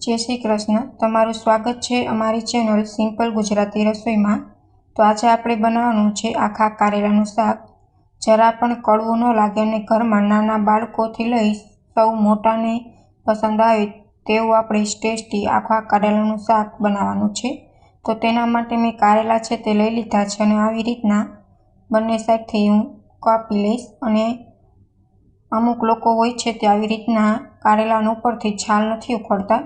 જય શ્રી કૃષ્ણ. તમારું સ્વાગત છે અમારી ચેનલ સિમ્પલ ગુજરાતી રસોઈમાં. તો આજે આપણે બનાવવાનું છે આખા કારેલાનું શાક. જરા પણ કડવું ન લાગે અને ઘરમાં નાના બાળકોથી લઈ સૌ મોટાને પસંદ આવે તેવું આપણે ટેસ્ટી આખા કારેલાનું શાક બનાવવાનું છે. તો તેના માટે મેં કારેલા છે તે લઈ લીધા છે અને આવી રીતના બંને સાઈડથી હું કાપી લઈશ અને અમુક લોકો હોય છે તે આવી રીતના કારેલાનું ઉપરથી છાલ નથી ઉખડતા.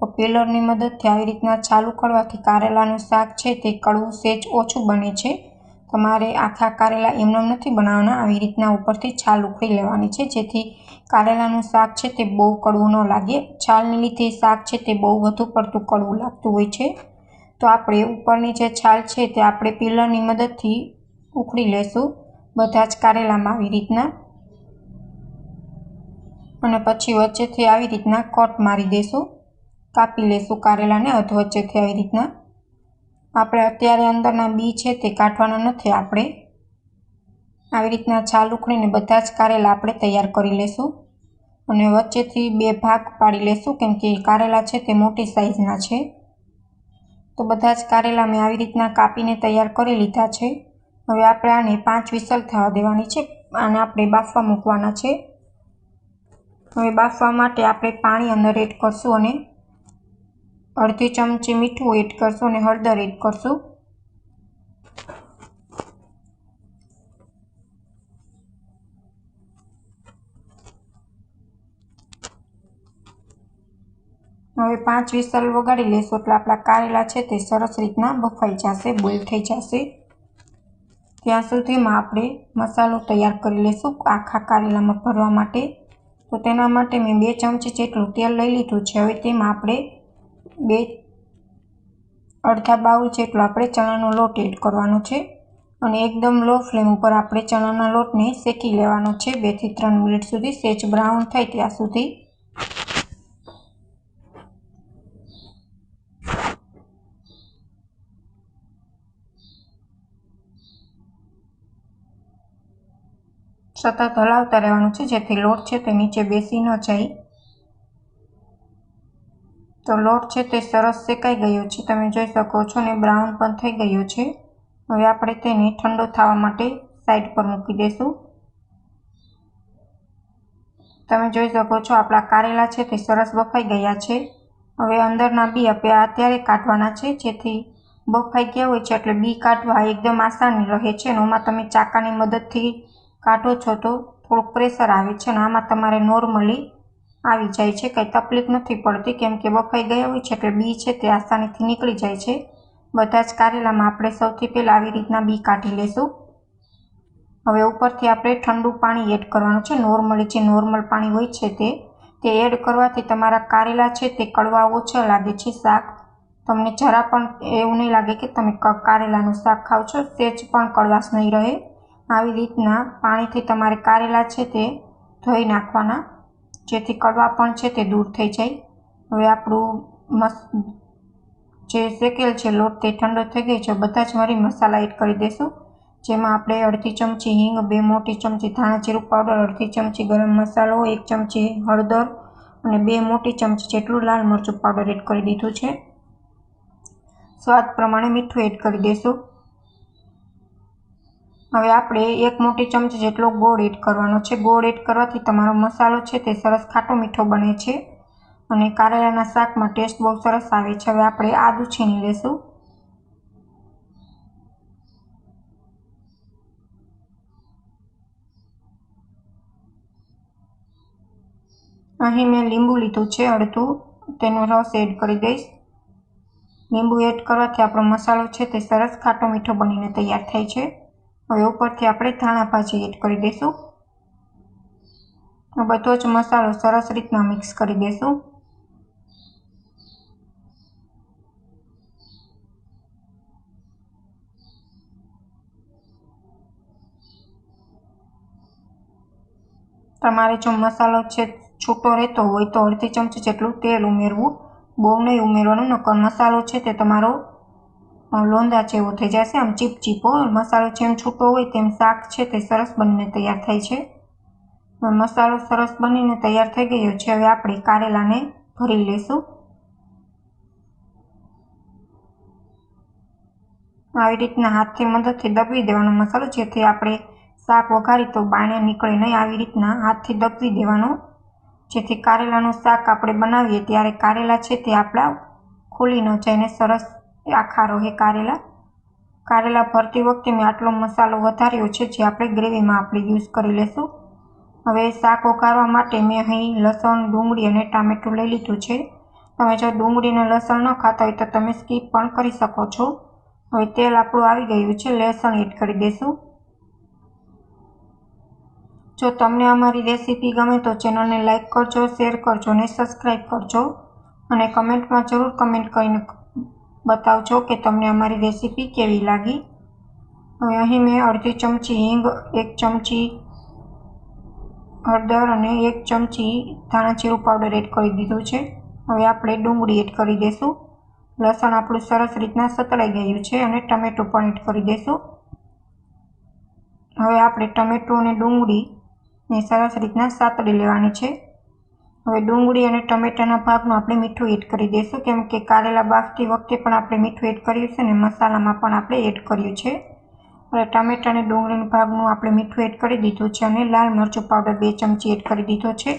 તો પેલરની મદદથી આવી રીતના છાલ કરવાથી કારેલાનું શાક છે તે કડવું સેજ ઓછું બને છે. તમારે આખા કારેલા એમનેમ નથી બનાવવાના, આવી રીતના ઉપરથી છાલ ઉખડી લેવાની છે. જેથી કારેલાનું શાક છે તે બહુ કડવું ન લાગે. છાલને લીધે શાક છે તે બહુ વધુ પડતું કડવું લાગતું હોય છે. તો આપણે ઉપરની જે છાલ છે તે આપણે પિલરની મદદથી ઉખડી લેશું. બધા જ કારેલામાં આવી રીતના. અને પછી વચ્ચેથી આવી રીતના કટ મારી દેશું. કાપી લેશું કારેલાને અધવચ્ચેથી આવી રીતના. આપણે અત્યારે અંદરના બી છે તે કાઢવાના નથી આપણે. આવી રીતના છાલ ઉખડીને બધા જ કારેલા આપણે તૈયાર કરી લેશું. અને વચ્ચેથી બે ભાગ પાડી લેશું, કેમ કે કારેલા છે તે મોટી સાઈઝના છે. તો બધા જ કારેલા મેં આવી રીતના કાપીને તૈયાર કરી લીધા છે. હવે આપણે આને પાંચ વિસલ થવા દેવાની છે આને આપણે બાફવા મૂકવાના છે. હવે બાફવા માટે આપણે પાણી અંદર એડ કરશું અને અડધી ચમચી મીઠું એડ કરશું અને હળદર એડ કરશું. હવે પાંચ વિસલ વગાડી લેશું એટલે આપણા કારેલા છે તે સરસ રીતના બફાઈ જશે, બોઇલ થઈ જશે. ત્યાં સુધીમાં આપણે મસાલો તૈયાર કરી લઈશું આખા કારેલામાં ભરવા માટે. તો તેના માટે મેં બે ચમચી જેટલું તેલ લઈ લીધું છે. હવે તેમાં આપણે બે અડધા બાઉલ જેટલો આપણે ચણાનો લોટ એડ કરવાનો છે અને એકદમ લો ફ્લેમ ઉપર આપણે ચણાના લોટને શેકી લેવાનો છે. બેથી ત્રણ મિનિટ સુધી સેજ બ્રાઉન થાય ત્યાં સુધી. સતત હલાવતા રહેવાનું છે જેથી લોટ છે તે નીચે બેસી ન જાય. તો લોટ છે તે સરસ શેકાઈ ગયો છે. તમે જોઈ શકો છો ને, બ્રાઉન પણ થઈ ગયો છે. હવે આપણે તેને ઠંડો થવા માટે સાઈડ પર મૂકી દઈશું તમે જોઈ શકો છો આપણા કારેલા છે તે સરસ બફાઈ ગયા છે. હવે અંદરના બી આપણે અત્યારે કાઢવાના છે. જેથી બફાઈ ગયા હોય છે એટલે બી કાઢવા એકદમ આસાની રહે છે અને એમાં તમે ચાકાની મદદથી કાઢો છો તો થોડુંક પ્રેશર આવે છે અને આમાં તમારે નોર્મલી આવી જાય છે, કંઈ તકલીફ નથી પડતી, કેમ કે બફાઈ ગયા હોય છે એટલે બી છે તે આસાનીથી નીકળી જાય છે. બધા જ કારેલામાં આપણે સૌથી પહેલાં આવી રીતના બી કાઢી લેશું. હવે ઉપરથી આપણે ઠંડુ પાણી એડ કરવાનું છે, નોર્મલી જે નોર્મલ પાણી હોય છે તે તે એડ કરવાથી તમારા કારેલા છે તે કડવા ઓછા લાગે છે શાક. તમને જરા પણ એવું નહીં લાગે કે તમે કારેલાનું શાક ખાવ છો સેજ પણ કડવાશ નહીં રહે. આવી રીતના પાણીથી તમારે કારેલા છે તે ધોઈ નાખવાના. જેથી કડવા પણ છે તે દૂર થઈ જાય. હવે આપણું મસ, જે શેકેલ છે લોટ તે ઠંડો થઈ ગઈ છે, બધા જ મારી મસાલા એડ કરી દઈશું જેમાં આપણે અડધી ચમચી હિંગ, બે મોટી ચમચી ધાણા જીરું પાવડર, અડધી ચમચી ગરમ મસાલો, એક ચમચી હળદર અને બે મોટી ચમચી જેટલું લાલ મરચું પાવડર એડ કરી દીધું છે. સ્વાદ પ્રમાણે મીઠું એડ કરી દઈશું હવે આપણે એક મોટી ચમચી જેટલો ગોળ એડ કરવાનો છે. ગોળ એડ કરવાથી તમારો મસાલો છે તે સરસ ખાટો મીઠો બને છે અને કારેલાના શાકમાં ટેસ્ટ બહુ સરસ આવે છે. હવે આપણે આદું છીણી લેશું. અહીં મેં લીંબુ લીધું છે અડધું. તેનો રસ એડ કરી દઈશ. લીંબુ એડ કરવાથી આપણો મસાલો છે તે સરસ ખાટો મીઠો બનીને તૈયાર થાય છે. હવે ઉપરથી આપણે ધાણા ભાજી એડ કરી દઈશું. બધો જ મસાલો સરસ રીતના મિક્સ કરી દઈશું. તમારે જો મસાલો છે છૂટો રહેતો હોય તો અડધી ચમચી જેટલું તેલ ઉમેરવું. બહુ નહીં ઉમેરવાનું, નકર મસાલો છે તે તમારો લોંદા જેવો થઈ જશે. આમ ચીપ ચીપો મસાલો જેમ છૂટો હોય તેમ શાક છે તે સરસ બનીને તૈયાર થાય છે. મસાલો સરસ બનીને તૈયાર થઈ ગયો છે. હવે આપણે કારેલાને ભરી લઈશું. આવી રીતના હાથથી મદદથી દબવી દેવાનો મસાલો, જેથી આપણે શાક વઘારી તો બાણ્યા નીકળે નહીં. આવી રીતના હાથથી દબવી દેવાનો. જેથી કારેલાનું શાક આપણે બનાવીએ ત્યારે કારેલા છે તે આપણા ખુલી ન જાય ને સરસ આખા હે કારેલા. કારેલા ભરતી વખતે મેં આટલો મસાલો વધાર્યો છે જે આપણે ગ્રેવીમાં આપણે યુઝ કરી લેશું. હવે શાક વઘારવા માટે મેં અહીં લસણ, ડુંગળી અને ટામેટું લઈ લીધું છે. તમે જો ડુંગળી અને લસણ ન ખાતા હોય તો તમે સ્કીપ પણ કરી શકો છો. હવે તેલ આપણું આવી ગયું છે, લસણ એડ કરી દઈશું જો તમને અમારી રેસીપી ગમે તો ચેનલને લાઇક કરજો, શેર કરજો અને સબસ્ક્રાઈબ કરજો. અને કમેન્ટમાં જરૂર કમેન્ટ કરીને બતાવજો કે તમને અમારી રેસીપી કેવી લાગી? હવે અહીં મેં અડધી ચમચી હિંગ, એક ચમચી હળદર અને એક ચમચી ધાણા જીરું પાવડર એડ કરી દીધું છે. હવે આપણે ડુંગળી એડ કરી દઈશું લસણ આપણું સરસ રીતના સતળાઈ ગયું છે અને ટમેટું પણ એડ કરી દઈશું હવે આપણે ટમેટું અને ડુંગળીને સરસ રીતના સાતળી લેવાની છે. હવે ડુંગળી અને ટમેટાના ભાગમાં આપણે મીઠું એડ કરી દઈશું. કેમ કે કારેલા બાફતી વખતે પણ આપણે મીઠું એડ કર્યું છે અને મસાલામાં પણ આપણે એડ કર્યું છે. હવે ટમેટા અને ડુંગળીના ભાગનું આપણે મીઠું એડ કરી દીધું છે અને લાલ મરચું પાવડર બે ચમચી એડ કરી દીધો છે.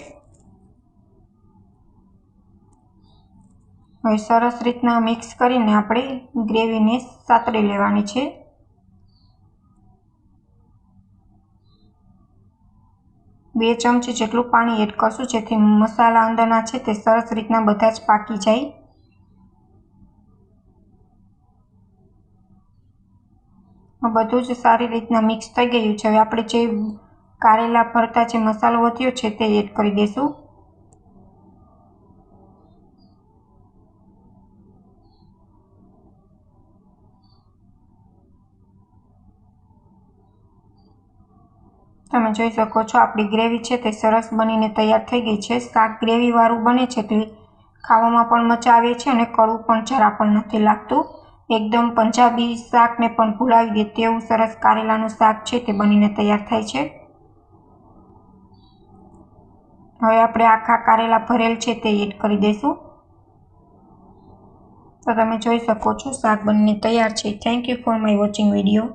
હવે સરસ રીતના મિક્સ કરીને આપણે ગ્રેવીને સાતળી લેવાની છે. બે ચમચી જેટલું પાણી એડ કરશું, જેથી મસાલા અંદરના છે તે સરસ રીતના બધા જ પાકી જાય. બધું જ સારી રીતના મિક્સ થઈ ગયું છે. હવે આપણે જે કારેલા, ભરતા જે મસાલો વધ્યો છે તે એડ કરી દઈશું તમે જોઈ શકો છો, આપણી ગ્રેવી છે તે સરસ બનીને તૈયાર થઈ ગઈ છે. શાક ગ્રેવીવાળું બને છે તે ખાવામાં પણ મજા આવે છે અને કડવું પણ જરા પણ નથી લાગતું. એકદમ પંજાબી શાકને પણ ભૂલાવી દે તેવું સરસ કારેલાનું શાક છે તે બનીને તૈયાર થાય છે. હવે આપણે આખા કારેલા ભરેલ છે તે એડ કરી દઈશું. તો તમે જોઈ શકો છો, શાક બનીને તૈયાર છે. Thank you for my watching video